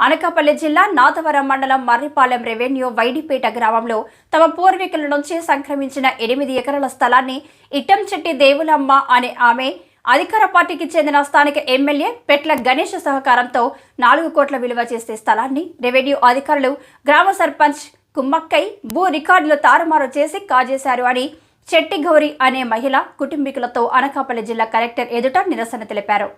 అనకాపల్లి జిల్లా నాథవరం మండలం మర్రిపాలెం రెవెన్యూ వైడిపేట గ్రామంలో తమ పూర్వీకుల నుంచి సంక్రమించిన ఎనిమిది ఎకరాల స్థలాన్ని ఇట్టంచెట్టి దేవులమ్మ అనే ఆమె అధికార పార్టీకి చెందిన స్థానిక ఎమ్మెల్యే పెట్ల గణేష్ సహకారంతో నాలుగు కోట్ల విలువ చేసే స్థలాన్ని రెవెన్యూ అధికారులు గ్రామ సర్పంచ్ కుమ్మక్కై భూ రికార్డులు తారుమారు చేసి కాజేశారు అని చెట్టి గౌరి అనే మహిళ కుటుంబీకులతో అనకాపల్లి జిల్లా కలెక్టర్ ఎదుట నిరసన తెలిపారు.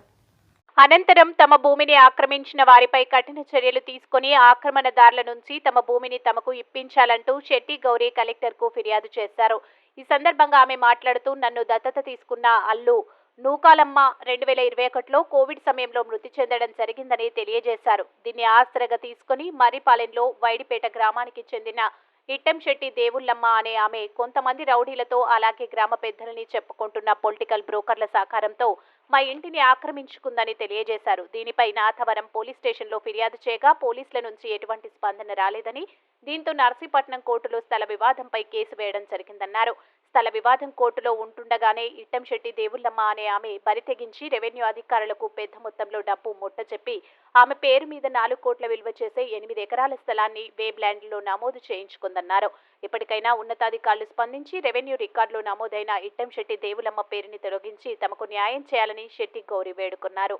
అనంతరం తమ భూమిని ఆక్రమించిన వారిపై కఠిన చర్యలు తీసుకుని ఆక్రమణదారుల నుంచి తమ భూమిని తమకు ఇప్పించాలంటూ శెట్టి గౌరీ కలెక్టర్కు ఫిర్యాదు చేశారు. ఈ సందర్భంగా ఆమె మాట్లాడుతూ నన్ను దత్తత తీసుకున్న అల్లు నూకాలమ్మ రెండు వేల ఇరవై ఒకటిలో కోవిడ్ సమయంలో మృతి చెందడం జరిగిందని తెలియజేశారు. దీన్ని ఆసరగా తీసుకుని మర్రిపాలెంలో వైడిపేట గ్రామానికి చెందిన ఇట్టంశెట్టి దేవుళ్ళమ్మ అనే ఆమె కొంతమంది రౌడీలతో అలాగే గ్రామ పెద్దలని చెప్పుకుంటున్న పొలిటికల్ బ్రోకర్ల సహకారంతో మా ఇంటిని ఆక్రమించుకుందని తెలియజేశారు. దీనిపై నాథవరం పోలీస్ స్టేషన్లో ఫిర్యాదు చేయగా పోలీసుల నుంచి ఎటువంటి స్పందన రాలేదని దీంతో నర్సీపట్నం కోర్టులో స్థల వివాదంపై కేసు వేయడం జరిగిందన్నారు. స్థల వివాదం కోర్టులో ఉంటుండగానే ఇట్టంశెట్టి దేవుళ్ళమ్మ అనే ఆమె బరి తెగించి రెవెన్యూ అధికారులకు పెద్ద మొత్తంలో డబ్బు ముట్టచెప్పి ఆమె పేరు మీద నాలుగు కోట్ల విలువ చేసే ఎనిమిది ఎకరాల స్థలాన్ని వేబ్ ల్యాండ్లో నమోదు చేయించుకుందన్నారు. ఇప్పటికైనా ఉన్నతాధికారులు స్పందించి రెవెన్యూ రికార్డులో నమోదైన ఇట్టంశెట్టి దేవులమ్మ పేరుని తొలగించి తమకు న్యాయం చేయాలని శెట్టి గౌరి వేడుకున్నారు.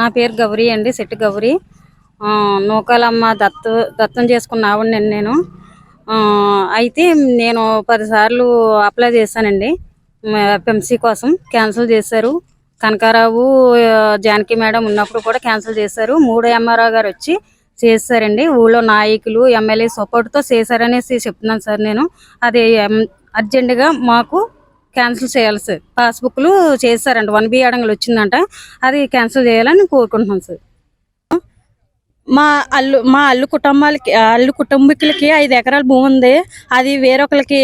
నా పేరు గౌరీ అండి శెట్టి గౌరీ. నూకాలమ్మ దత్తు దత్తం చేసుకున్న ఆవిడని నేను. అయితే నేను పదిసార్లు అప్లై చేశానండి. ఎఫ్ఎంసీ కోసం క్యాన్సిల్ చేశారు. కనకారావు జానకి మేడం ఉన్నప్పుడు కూడా క్యాన్సిల్ చేశారు. మూడు ఎంఆర్ఓ గారు వచ్చి చేశారండి. ఊళ్ళో నాయకులు ఎమ్మెల్యే సపోర్ట్తో చేశారనేసి చెప్తున్నాను సార్ నేను. అది ఎం- అర్జెంటుగా మాకు క్యాన్సిల్ చేయాలి సార్. పాస్బుక్లు చేశారంట. వన్ బి అడంగులు వచ్చిందంట. అది క్యాన్సిల్ చేయాలని కోరుకుంటున్నాను సార్. మా అల్లు మా అల్లు కుటుంబాలకి అల్లు కుటుంబీకులకి ఐదు ఎకరాల భూమి ఉంది అది వేరొకరికి